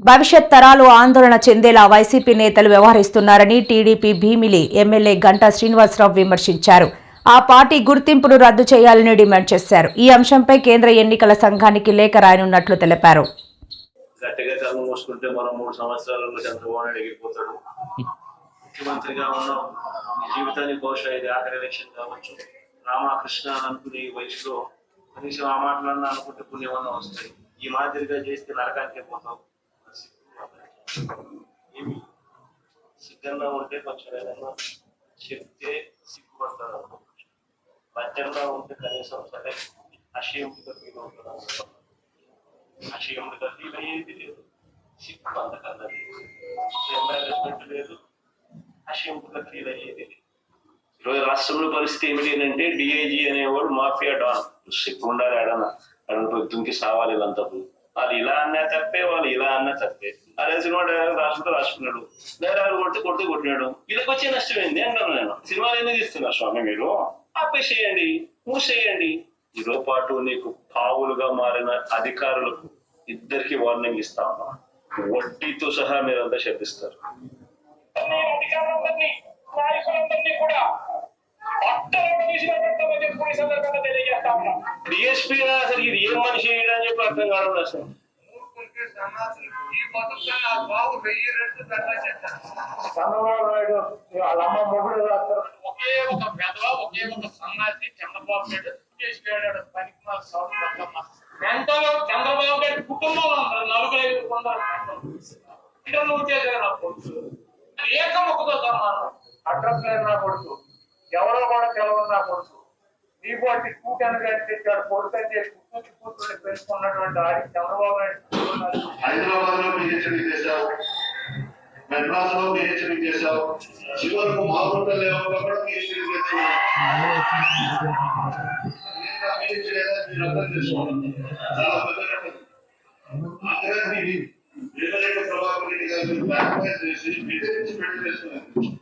భవిష్యత్ తరాలు ఆందోళన చెందేలా వైసీపీ నేతలు వ్యవహరిస్తున్నారని టీడీపీ భీమిలి ఎమ్మెల్యే గంటా శ్రీనివాసరావు విమర్శించారు. ఆ పార్టీ గుర్తింపును రద్దు చేయాలని డిమాండ్ చేశారు. ఈ అంశంపై కేంద్ర ఎన్నికల సంఘానికి లేఖ రాయనున్నట్లు తెలిపారు. గట్టిగా కళ్ళు మూసుకుంటే మనం మూడు సంవత్సరాలలో చంద్రబాబు నాయుడు ఎగిరిపోతాడు. ముఖ్యమంత్రిగా ఉన్నాం బహుశా ఇది ఆఖరి ఎలక్షన్ కావచ్చు. రామకృష్ణ అనుకునే ఈ వయసులో కనీసం ఆ మాటలన్నా అనుకుంటే పుణ్యమన్నా వస్తాయి. ఈ మాదిరిగా చేస్తే నరకానికే పోతాం ఏమి? సిద్ధంగా ఉంటే కొంచెం ఏదైనా చెప్తే సిగ్గుపడతారు లజ్జంగా ఉంటే కనీసం సరే అషేముడిగా ఫీల్ అవుతారు అషేముడిగా ఫీల్ అయ్యేది లేదు. సిగ్గు అంతకన్నా ఎంబారెస్మెంట్ లేదు అషేముడిగా ఫీల్ అయ్యేది లేదు. ఈరోజు రాష్ట్రంలో పరిస్థితి ఏమిటి అంటే డిఐజీ అనేవాడు మాఫియా డాన్. సిగ్గు ఉండాలి ఆడన. అడుగు దుంకి సావాలి ఇదంతా వాళ్ళు ఇలా అన్నా తప్పే వాళ్ళు ఇలా అన్నా తప్పే అదే సినిమా డైలాగ్ రాసుకుంటే రాసుకున్నాడు. డైలాగ్ కొడితే కొడితే కొట్టినాడు. వీళ్ళకి వచ్చే నష్టం ఏంది అంటాను నేను సినిమాలు ఎందుకు తీస్తున్నారు స్వామి మీరు? ఆపేసేయండి మూసేయండి ఇదో పాటు నీకు పావులుగా మారిన అధికారులకు ఇద్దరికి వార్నింగ్ ఇస్తా ఉన్నా. వడ్డీతో సహా మీరంతా నాయకులందరినీ కూడా పట్టణంలో తీసినటువంటి చెప్పి ఈ సందర్భంగా తెలియజేస్తా ఉన్నాం డిఎస్పీ అసలు ఇది ఏం మనిషి అని చెప్పి అర్థం కావడం అసలు చంద్రబాబు నాయుడు వాళ్ళ అమ్మ మొగుడు రాస్తారు ఒకే ఒక వెధవ ఒకే ఒక సన్నాసి చంద్రబాబు నాయుడు చేసి వెళ్ళాడు పనికి ఎంతలో చంద్రబాబు గారి ఉన్నారు నలుగురు ఐదు ఉన్నారు నువ్వు చేశారు నా కొడుకు. ఏక మొక్కతో సమానం అడ్రస్ లేని నా కొడుకు. ఎవరో కూడా తెలవని నా కొడుకు. నీ పార్టీ కూటాను కానీ తెచ్చాడు? కొడుకు అని చెప్పి కూతురు కూర్చొని పెంచుకున్నటువంటి ఆడి చంద్రబాబు నాయుడు హైదరాబాద్లో పిహెచ్డి చేశావు. మెడ్రాస్లో పిహెచ్డి చేశావు. చివరకు మామూలు లేవలో కూడా పిహెచ్డి మీరు అర్థం చేసుకోండి చాలా పెద్ద ప్రభాకర్ రెడ్డి గారు చేసి బెదిరించి పెళ్ళి చేస్తున్నారు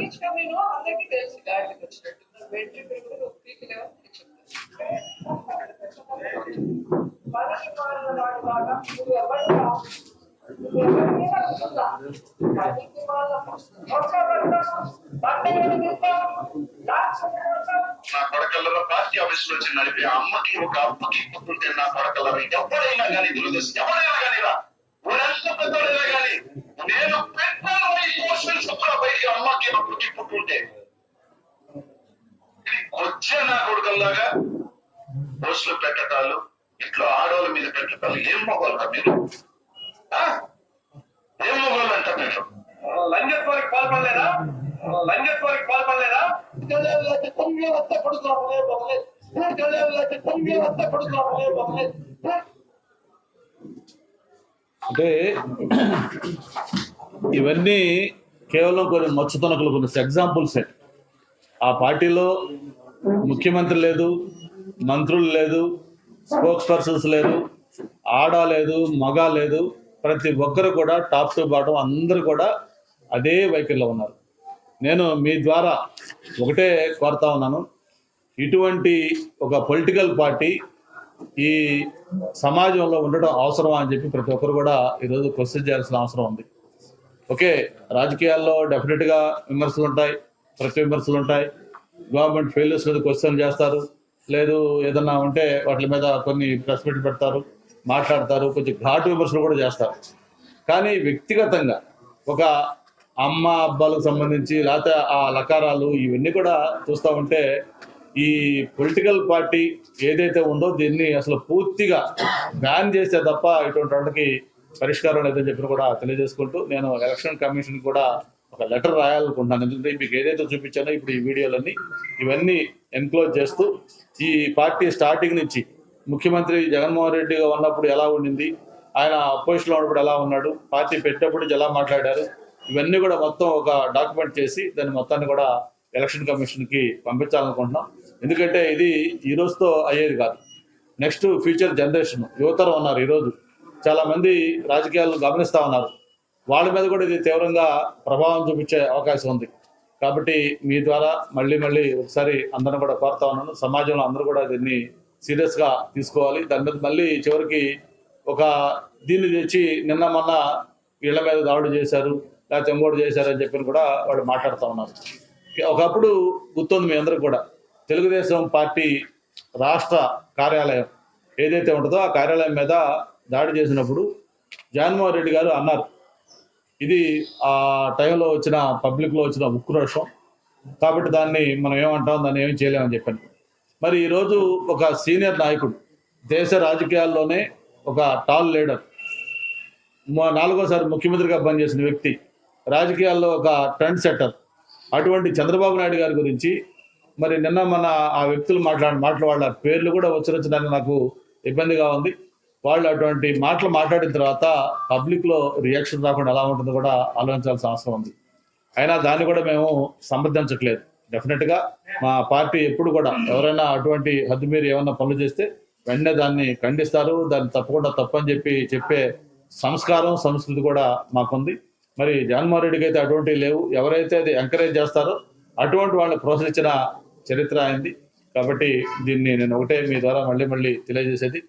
కూర్చోడు ప్రభాకర్ అందరికీ తెలుసు గాడికి వచ్చినట్టు. వెంట్రీ పెరుగుడు పీకిలేమో బాగా నువ్వు ఎవరు పనికి వాళ్ళ నా కొడకల్లో పార్టీ ఆఫీస్ నుంచి నడిపే అమ్మకి ఒక అప్పకి పుట్టుంటే నా కొడకల్లో ఎవరైనా కానీ దురదృష్టం. ఎవరైనా కానీ రా. వచ్చే నా కొడుకల్లాగా పోస్టులు పెట్టటాలు ఇట్లా ఆడవాళ్ళ మీద పెట్టటాలు ఏం మొగోళ్ళరా మీరు? ఏం మొగోళ్ళు అంట మీరు లంజత్వానికి పాల్పడలేదా? లంజత్వానికి పాల్పడలేదా? తొంగి వస్తే పడుతున్నామే బొమ్మలే తొంగి వస్తే పడుతున్నామే బొమ్మలే అంటే ఇవన్నీ కేవలం కొన్ని మచ్చుతనకులు కొన్ని ఎగ్జాంపుల్సే ఆ పార్టీలో ముఖ్యమంత్రి లేదు మంత్రులు లేదు స్పోక్స్ పర్సన్స్ లేదు ఆడ లేదు మగ లేదు ప్రతి ఒక్కరు కూడా టాప్ టు బాటం అందరూ కూడా అదే వైఖరిలో ఉన్నారు. నేను మీ ద్వారా ఒకటే కోరుతా ఉన్నాను. ఇటువంటి ఒక పొలిటికల్ పార్టీ ఈ సమాజంలో ఉండడం అవసరం అని చెప్పి ప్రతి ఒక్కరు కూడా ఈరోజు క్వశ్చన్ చేయాల్సిన అవసరం ఉంది. ఓకే రాజకీయాల్లో డెఫినెట్గా విమర్శలు ఉంటాయి ప్రతి విమర్శలు ఉంటాయి. గవర్నమెంట్ ఫెయిల్యూర్స్ మీద క్వశ్చన్ చేస్తారు. లేదు ఏదన్నా ఉంటే వాటి మీద కొన్ని ప్రెస్ మీట్ పెడతారు మాట్లాడతారు కొంచెం ఘాటు విమర్శలు కూడా చేస్తారు. కానీ వ్యక్తిగతంగా ఒక అమ్మ అబ్బాలకు సంబంధించి లేకపోతే ఆ లకారాలు ఇవన్నీ కూడా చూస్తూ ఉంటే ఈ పొలిటికల్ పార్టీ ఏదైతే ఉందో దీన్ని అసలు పూర్తిగా బ్యాన్ చేస్తే తప్ప ఇటువంటి వాటికి పరిష్కారం లేదని చెప్పి కూడా తెలియజేసుకుంటూ నేను ఎలక్షన్ కమిషన్ కూడా ఒక లెటర్ రాయాలనుకుంటున్నాను. ఎందుకంటే మీకు ఏదైతే చూపించానో ఇప్పుడు ఈ వీడియోలన్నీ ఇవన్నీ ఎన్క్లోజ్ చేస్తూ ఈ పార్టీ స్టార్టింగ్ నుంచి ముఖ్యమంత్రి జగన్మోహన్ రెడ్డిగా ఉన్నప్పుడు ఎలా ఉండింది? ఆయన అపోజిషన్లో ఉన్నప్పుడు ఎలా ఉన్నాడు? పార్టీ పెట్టేప్పుడు ఎలా మాట్లాడారు? ఇవన్నీ కూడా మొత్తం ఒక డాక్యుమెంట్ చేసి దాన్ని మొత్తాన్ని కూడా ఎలక్షన్ కమిషన్కి పంపించాలనుకుంటున్నాం. ఎందుకంటే ఇది ఈ రోజుతో అయ్యేది కాదు. నెక్స్ట్ ఫ్యూచర్ జనరేషన్ యువతరం ఉన్నారు ఈరోజు. చాలామంది రాజకీయాలు రాజకీయాలను గమనిస్తా ఉన్నారు. వాళ్ళ మీద కూడా ఇది తీవ్రంగా ప్రభావం చూపించే అవకాశం ఉంది. కాబట్టి మీ ద్వారా మళ్ళీ మళ్ళీ ఒకసారి అందరిని కూడా కోరుతా ఉన్నాను. సమాజంలో అందరూ కూడా దీన్ని సీరియస్గా తీసుకోవాలి. దాని మీద మళ్ళీ చివరికి ఒక దీన్ని తెచ్చి నిన్న మొన్న ఇళ్ళ మీద దాడులు చేశారు లేకపోతే ఇంకోటి చేశారు అని చెప్పి కూడా వాళ్ళు మాట్లాడుతూ ఉన్నారు. ఒకప్పుడు గుర్తుంది మీ అందరికి కూడా తెలుగుదేశం పార్టీ రాష్ట్ర కార్యాలయం ఏదైతే ఉంటుందో ఆ కార్యాలయం మీద దాడి చేసినప్పుడు జగన్మోహన్ రెడ్డి గారు అన్నారు ఇది ఆ టైంలో వచ్చిన పబ్లిక్లో వచ్చిన ఉక్రోషం కాబట్టి దాన్ని మనం ఏమంటాం దాన్ని ఏం చేయలేమని చెప్పాను. మరి ఈరోజు ఒక సీనియర్ నాయకుడు దేశ రాజకీయాల్లోనే ఒక టాల్ లీడర్ నాలుగోసారి ముఖ్యమంత్రిగా పనిచేసిన వ్యక్తి రాజకీయాల్లో ఒక ట్రెండ్ సెట్టర్ అటువంటి చంద్రబాబు నాయుడు గారి గురించి మరి నిన్న మన ఆ వ్యక్తులు మాట్లాడిన మాట్లాడాల పేర్లు కూడా ఉచ్చరించడానికి నాకు ఇబ్బందిగా ఉంది. వాళ్ళు అటువంటి మాటలు మాట్లాడిన తర్వాత పబ్లిక్లో రియాక్షన్ రాకుండా ఎలా ఉంటుందో కూడా ఆలోచించాల్సిన అవసరం ఉంది. అయినా దాన్ని కూడా మేము సమర్థించట్లేదు డెఫినెట్గా మా పార్టీ ఎప్పుడు కూడా ఎవరైనా అటువంటి హద్దు మీరు ఏమైనా పనులు చేస్తే వెంటనే దాన్ని ఖండిస్తారు. దాన్ని తప్పకుండా తప్పని చెప్పి చెప్పే సంస్కారం సంస్కృతి కూడా మాకుంది. మరి జగన్మోహన్ రెడ్డికి అయితే అటువంటివి లేవు. ఎవరైతే అది ఎంకరేజ్ చేస్తారో అటువంటి వాళ్ళని ప్రోత్సహించిన చరిత్ర అయింది కాబట్టి దీన్ని నేను ఒకటే మీ ద్వారా మళ్ళీ మళ్ళీ తెలియజేసేది.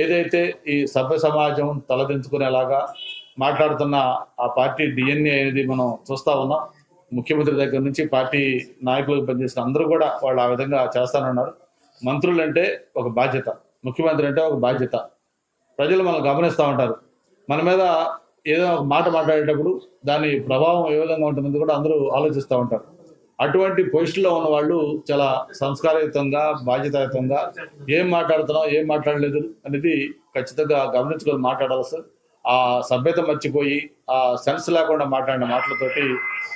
ఏదైతే ఈ సభ్య సమాజం తలదించుకునేలాగా మాట్లాడుతున్న ఆ పార్టీ డిఎన్ఏ అనేది మనం చూస్తా ఉన్నాం. ముఖ్యమంత్రి దగ్గర నుంచి పార్టీ నాయకులకు పనిచేసిన అందరూ కూడా వాళ్ళు ఆ విధంగా చేస్తానన్నారు. మంత్రులు అంటే ఒక బాధ్యత ముఖ్యమంత్రి అంటే ఒక బాధ్యత. ప్రజలు మనం గమనిస్తూ ఉంటారు. మన మీద ఏదో ఒక మాట మాట్లాడేటప్పుడు దాని ప్రభావం ఏ విధంగా ఉంటుందని కూడా అందరూ ఆలోచిస్తూ ఉంటారు. అటువంటి పొజిషన్లో ఉన్న వాళ్ళు చాలా సంస్కారయుతంగా బాధ్యతాయుతంగా ఏం మాట్లాడుతున్నాం ఏం మాట్లాడలేదు అనేది ఖచ్చితంగా గమనించుకొని మాట్లాడాల్సి ఆ సభ్యత మర్చిపోయి ఆ సెన్స్ లేకుండా మాట్లాడిన మాటలతోటి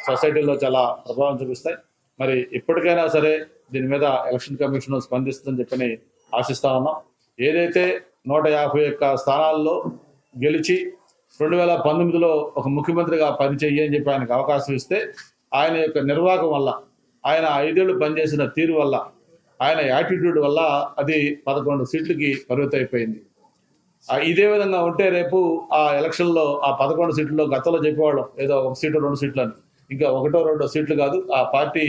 సొసైటీలో చాలా ప్రభావం చూపిస్తాయి. మరి ఇప్పటికైనా సరే దీని మీద ఎలక్షన్ కమిషన్ స్పందిస్తుందని చెప్పని ఆశిస్తా ఉన్నాం. ఏదైతే నూట యాభై ఒక్క స్థానాల్లో గెలిచి రెండు వేల పంతొమ్మిదిలో ఒక ముఖ్యమంత్రిగా పనిచేయి అని చెప్పి ఆయనకు అవకాశం ఇస్తే ఆయన యొక్క నిర్వాహకం వల్ల ఆయన ఐదేళ్ళు పనిచేసిన తీరు వల్ల ఆయన యాటిట్యూడ్ వల్ల అది పదకొండు సీట్లకి పరిమితం అయిపోయింది ఇదే విధంగా ఉంటే రేపు ఆ ఎలక్షన్లో ఆ పదకొండు సీట్లలో గతంలో చెప్పేవాళ్ళం ఏదో ఒక సీటు రెండు సీట్లు అని ఇంకా ఒకటో రెండో సీట్లు కాదు ఆ పార్టీ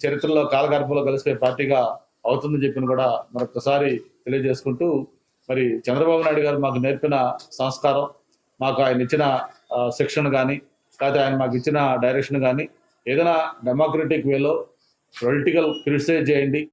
చరిత్రలో కాలగర్భంలో కలిసిపోయే పార్టీగా అవుతుందని చెప్పిన కూడా మరొకసారి తెలియజేసుకుంటూ మరి చంద్రబాబు నాయుడు గారు మాకు నేర్పిన సంస్కారం మాకు ఆయన ఇచ్చిన శిక్షణ కానీ లేకపోతే ఆయన మాకు ఇచ్చిన డైరెక్షన్ కానీ ఏదైనా డెమోక్రటిక్ వేలో పొలిటికల్ క్రిటిసైజ్ చేయండి.